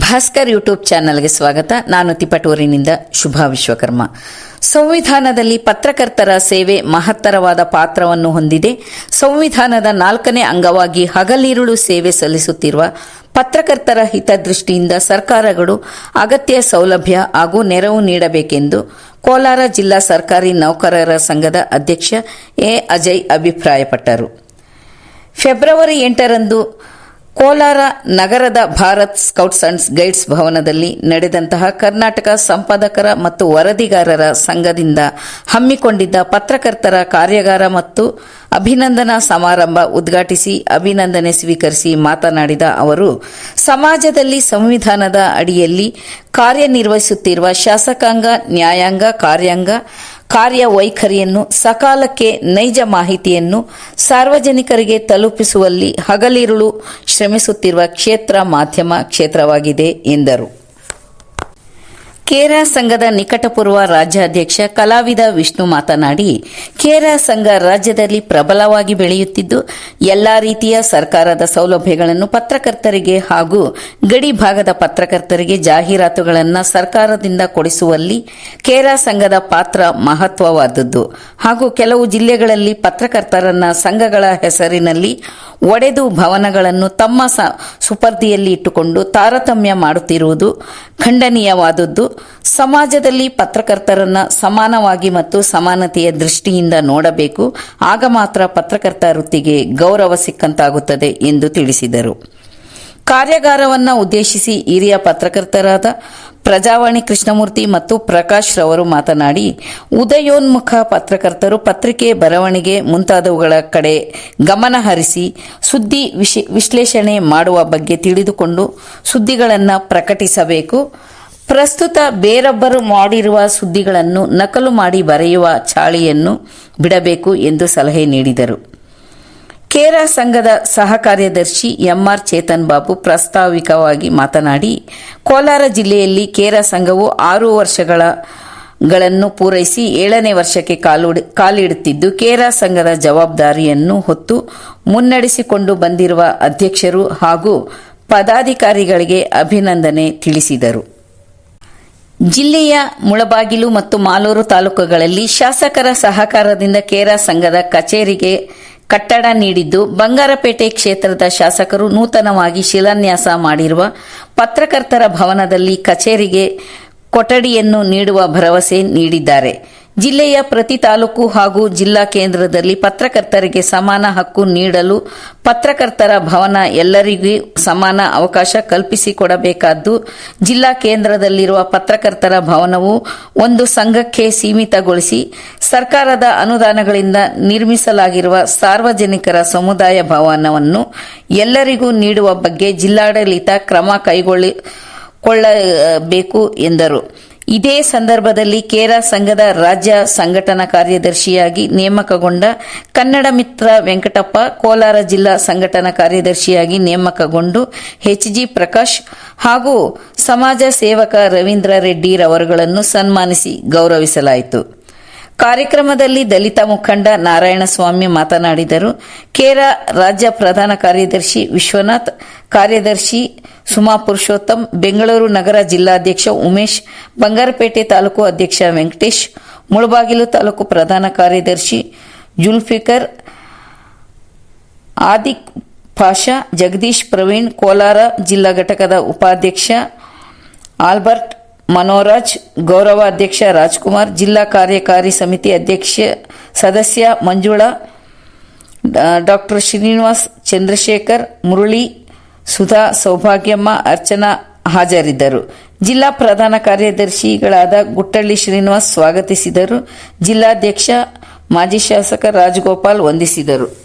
Bhaskar YouTube ಚಾನಲ್ಗೆ ಸ್ವಾಗತ. ನಾನು ತಿಪಟೂರಿನಿಂದ ಶುಭಾ ವಿಶ್ವಕರ್ಮ. ಸಂವಿಧಾನದಲ್ಲಿ ಪತ್ರಕರ್ತರ ಸೇವೆ ಮಹತ್ತರವಾದ ಪಾತ್ರವನ್ನು ಹೊಂದಿದೆ. ಸಂವಿಧಾನದ ನಾಲ್ಕನೇ ಅಂಗವಾಗಿ ಹಗಲಿರುಳು ಸೇವೆ ಸಲ್ಲಿಸುತ್ತಿರುವ ಪತ್ರಕರ್ತರ ಹಿತದೃಷ್ಟಿಯಿಂದ ಸರ್ಕಾರಗಳು ಅಗತ್ಯ ಸೌಲಭ್ಯ ಹಾಗೂ ನೆರವು ನೀಡಬೇಕೆಂದು ಕೋಲಾರ ಜಿಲ್ಲಾ ಸರ್ಕಾರಿ ನೌಕರರ ಸಂಘದ ಅಧ್ಯಕ್ಷ ಎ. ಅಜಯ್ ಅಭಿಪ್ರಾಯಪಟ್ಟರು. ಫೆಬ್ರವರಿ ಎಂಟರಂದು ಕೋಲಾರ ನಗರದ ಭಾರತ್ ಸ್ಕೌಟ್ಸ್ ಅಂಡ್ ಗೈಡ್ಸ್ ಭವನದಲ್ಲಿ ನಡೆದಂತಹ ಕರ್ನಾಟಕ ಸಂಪಾದಕರ ಮತ್ತು ವರದಿಗಾರರ ಸಂಘದಿಂದ ಹಮ್ಮಿಕೊಂಡಿದ್ದ ಪತ್ರಕರ್ತರ ಕಾರ್ಯಾಗಾರ ಮತ್ತು ಅಭಿನಂದನಾ ಸಮಾರಂಭ ಉದ್ಘಾಟಿಸಿ ಅಭಿನಂದನೆ ಸ್ವೀಕರಿಸಿ ಮಾತನಾಡಿದ ಅವರು, ಸಮಾಜದಲ್ಲಿ ಸಂವಿಧಾನದ ಅಡಿಯಲ್ಲಿ ಕಾರ್ಯನಿರ್ವಹಿಸುತ್ತಿರುವ ಶಾಸಕಾಂಗ, ನ್ಯಾಯಾಂಗ, ಕಾರ್ಯಾಂಗ ಕಾರ್ಯವೈಖರಿಯನ್ನು ಸಕಾಲಕ್ಕೆ ನೈಜ ಮಾಹಿತಿಯನ್ನು ಸಾರ್ವಜನಿಕರಿಗೆ ತಲುಪಿಸುವಲ್ಲಿ ಹಗಲಿರುಳು ಶ್ರಮಿಸುತ್ತಿರುವ ಕ್ಷೇತ್ರ ಮಾಧ್ಯಮ ಕ್ಷೇತ್ರವಾಗಿದೆ ಎಂದರು. ಕೇರಾ ಸಂಘದ ನಿಕಟಪೂರ್ವ ರಾಜ್ಯಾಧ್ಯಕ್ಷ ಕಲಾವಿದ ವಿಷ್ಣು ಮಾತನಾಡಿ, ಕೇರಾ ಸಂಘ ರಾಜ್ಯದಲ್ಲಿ ಪ್ರಬಲವಾಗಿ ಬೆಳೆಯುತ್ತಿದ್ದು, ಎಲ್ಲಾ ರೀತಿಯ ಸರ್ಕಾರದ ಸೌಲಭ್ಯಗಳನ್ನು ಪತ್ರಕರ್ತರಿಗೆ ಹಾಗೂ ಗಡಿ ಭಾಗದ ಪತ್ರಕರ್ತರಿಗೆ ಜಾಹೀರಾತುಗಳನ್ನು ಸರ್ಕಾರದಿಂದ ಕೊಡಿಸುವಲ್ಲಿ ಕೇರ ಸಂಘದ ಪಾತ್ರ ಮಹತ್ವವಾದದ್ದು. ಹಾಗೂ ಕೆಲವು ಜಿಲ್ಲೆಗಳಲ್ಲಿ ಪತ್ರಕರ್ತರನ್ನ ಸಂಘಗಳ ಹೆಸರಿನಲ್ಲಿ ಒಡೆದು ಭವನಗಳನ್ನು ತಮ್ಮ ಸುಪರ್ದಿಯಲ್ಲಿ ಇಟ್ಟುಕೊಂಡು ತಾರತಮ್ಯ ಮಾಡುತ್ತಿರುವುದು ಖಂಡನೀಯವಾದದ್ದು. ಸಮಾಜದಲ್ಲಿ ಪತ್ರಕರ್ತರನ್ನ ಸಮಾನವಾಗಿ ಮತ್ತು ಸಮಾನತೆಯ ದೃಷ್ಟಿಯಿಂದ ನೋಡಬೇಕು. ಆಗ ಮಾತ್ರ ಪತ್ರಕರ್ತ ವೃತ್ತಿಗೆ ಗೌರವ ಸಿಕ್ಕಂತಾಗುತ್ತದೆ ಎಂದು ತಿಳಿಸಿದರು. ಕಾರ್ಯಾಗಾರವನ್ನು ಉದ್ದೇಶಿಸಿ ಹಿರಿಯ ಪತ್ರಕರ್ತರಾದ ಪ್ರಜಾವಾಣಿ ಕೃಷ್ಣಮೂರ್ತಿ ಮತ್ತು ಪ್ರಕಾಶ್ ರವರು ಮಾತನಾಡಿ, ಉದಯೋನ್ಮುಖ ಪತ್ರಕರ್ತರು ಪತ್ರಿಕೆ ಬರವಣಿಗೆ ಮುಂತಾದವುಗಳ ಕಡೆ ಗಮನ ಹರಿಸಿ, ಸುದ್ದಿ ವಿಶ್- ವಿಶ್ಲೇಷಣೆ ಮಾಡುವ ಬಗ್ಗೆ ತಿಳಿದುಕೊಂಡು ಸುದ್ದಿಗಳನ್ನು ಪ್ರಕಟಿಸಬೇಕು. ಪ್ರಸ್ತುತ ಬೇರೊಬ್ಬರು ಮಾಡಿರುವ ಸುದ್ದಿಗಳನ್ನು ನಕಲು ಮಾಡಿ ಬರೆಯುವ ಚಾಳಿಯನ್ನು ಬಿಡಬೇಕು ಎಂದು ಸಲಹೆ ನೀಡಿದರು. ಕೇರಾ ಸಂಘದ ಸಹ ಕಾರ್ಯದರ್ಶಿ ಎಂಆರ್ ಚೇತನ್ ಬಾಬು ಪ್ರಾಸ್ತಾವಿಕವಾಗಿ ಮಾತನಾಡಿ, ಕೋಲಾರ ಜಿಲ್ಲೆಯಲ್ಲಿ ಕೇರಾ ಸಂಘವು ಆರು ವರ್ಷಗಳ ಗಳನ್ನು ಪೂರೈಸಿ ಏಳನೇ ವರ್ಷಕ್ಕೆ ಕಾಲುಡಿ- ಕಾಲಿಡುತ್ತಿದ್ದು ಕೇರಾ ಸಂಘದ ಜವಾಬ್ದಾರಿಯನ್ನು ಹೊತ್ತು ಮುನ್ನಡೆಸಿಕೊಂಡು ಬಂದಿರುವ ಅಧ್ಯಕ್ಷರು ಹಾಗೂ ಪದಾಧಿಕಾರಿಗಳಿಗೆ ಅಭಿನಂದನೆ ತಿಳಿಸಿದರು. ಜಿಲ್ಲೆಯ ಮುಳಬಾಗಿಲು ಮತ್ತು ಮಾಲೂರು ತಾಲೂಕುಗಳಲ್ಲಿ ಶಾಸಕರ ಸಹಕಾರದಿಂದ ಕೇರಾ ಸಂಘದ ಕಚೇರಿಗೆ ಕಟ್ಟಡ ನೀಡಿದ್ದು, ಬಂಗಾರಪೇಟೆ ಕ್ಷೇತ್ರದ ಶಾಸಕರು ನೂತನವಾಗಿ ಶಿಲಾನ್ಯಾಸ ಮಾಡಿರುವ ಪತ್ರಕರ್ತರ ಭವನದಲ್ಲಿ ಕಚೇರಿಗೆ ಕೊಠಡಿಯನ್ನು ನೀಡುವ ಭರವಸೆ ನೀಡಿದ್ದಾರೆ. ಜಿಲ್ಲೆಯ ಪ್ರತಿ ತಾಲೂಕು ಹಾಗೂ ಜಿಲ್ಲಾ ಕೇಂದ್ರದಲ್ಲಿ ಪತ್ರಕರ್ತರಿಗೆ ಸಮಾನ ಹಕ್ಕು ನೀಡಲು ಪತ್ರಕರ್ತರ ಭವನ ಎಲ್ಲರಿಗೂ ಸಮಾನ ಅವಕಾಶ ಕಲ್ಪಿಸಿಕೊಡಬೇಕಾದ್ದು, ಜಿಲ್ಲಾ ಕೇಂದ್ರದಲ್ಲಿರುವ ಪತ್ರಕರ್ತರ ಭವನವು ಒಂದು ಸಂಘಕ್ಕೆ ಸೀಮಿತಗೊಳಿಸಿ ಸರ್ಕಾರದ ಅನುದಾನಗಳಿಂದ ನಿರ್ಮಿಸಲಾಗಿರುವ ಸಾರ್ವಜನಿಕರ ಸಮುದಾಯ ಭವನವನ್ನು ಎಲ್ಲರಿಗೂ ನೀಡುವ ಬಗ್ಗೆ ಜಿಲ್ಲಾಡಳಿತ ಕ್ರಮ ಕೈಗೊಳ್ಳಬೇಕು ಎಂದರು. ಇದೇ ಸಂದರ್ಭದಲ್ಲಿ ಕೇರ ಸಂಘದ ರಾಜ್ಯ ಸಂಘಟನಾ ಕಾರ್ಯದರ್ಶಿಯಾಗಿ ನೇಮಕಗೊಂಡ ಕನ್ನಡ ಮಿತ್ರ ವೆಂಕಟಪ್ಪ, ಕೋಲಾರ ಜಿಲ್ಲಾ ಸಂಘಟನಾ ಕಾರ್ಯದರ್ಶಿಯಾಗಿ ನೇಮಕಗೊಂಡು ಎಚ್ಜಿ ಪ್ರಕಾಶ್ ಹಾಗೂ ಸಮಾಜ ಸೇವಕ ರವೀಂದ್ರ ರೆಡ್ಡಿ ರವರುಗಳನ್ನು ಸನ್ಮಾನಿಸಿ ಗೌರವಿಸಲಾಯಿತು. ಕಾರ್ಯಕ್ರಮದಲ್ಲಿ ದಲಿತ ಮುಖಂಡ ನಾರಾಯಣಸ್ವಾಮಿ ಮಾತನಾಡಿದರು. ಕೇರ ರಾಜ್ಯ ಪ್ರಧಾನ ಕಾರ್ಯದರ್ಶಿ ವಿಶ್ವನಾಥ್, ಕಾರ್ಯದರ್ಶಿ ಸುಮಾ ಪುರುಷೋತ್ತಮ್, ಬೆಂಗಳೂರು ನಗರ ಜಿಲ್ಲಾಧ್ಯಕ್ಷ ಉಮೇಶ್, ಬಂಗಾರಪೇಟೆ ತಾಲೂಕು ಅಧ್ಯಕ್ಷ ವೆಂಕಟೇಶ್, ಮುಳಬಾಗಿಲು ತಾಲೂಕು ಪ್ರಧಾನ ಕಾರ್ಯದರ್ಶಿ ಜುಲ್ಫಿಕರ್, ಆದಿಕ್ ಪಾಷಾ, ಜಗದೀಶ್ ಪ್ರವೀಣ್, ಕೋಲಾರ ಜಿಲ್ಲಾ ಘಟಕದ ಉಪಾಧ್ಯಕ್ಷ ಆಲ್ಬರ್ಟ್ ಮನೋರಾಜ್, ಗೌರವ ಅಧ್ಯಕ್ಷ ರಾಜ್ಕುಮಾರ್, ಜಿಲ್ಲಾ ಕಾರ್ಯಕಾರಿ ಸಮಿತಿ ಅಧ್ಯಕ್ಷ ಸದಸ್ಯ ಮಂಜುಳಾ ಡಾಕ್ಟರ್ ಶ್ರೀನಿವಾಸ್ ಚಂದ್ರಶೇಖರ್, ಮುರಳಿ ಸುಧಾ ಸೌಭಾಗ್ಯಮ್ಮ ಅರ್ಚನಾ ಹಾಜರಿದ್ದರು. ಜಿಲ್ಲಾ ಪ್ರಧಾನ ಕಾರ್ಯದರ್ಶಿಗಳಾದ ಗುಟ್ಟಳ್ಳಿ ಶ್ರೀನಿವಾಸ್ ಸ್ವಾಗತಿಸಿದರು. ಜಿಲ್ಲಾಧ್ಯಕ್ಷ, ಮಾಜಿ ಶಾಸಕ ರಾಜಗೋಪಾಲ್ ವಂದಿಸಿದರು.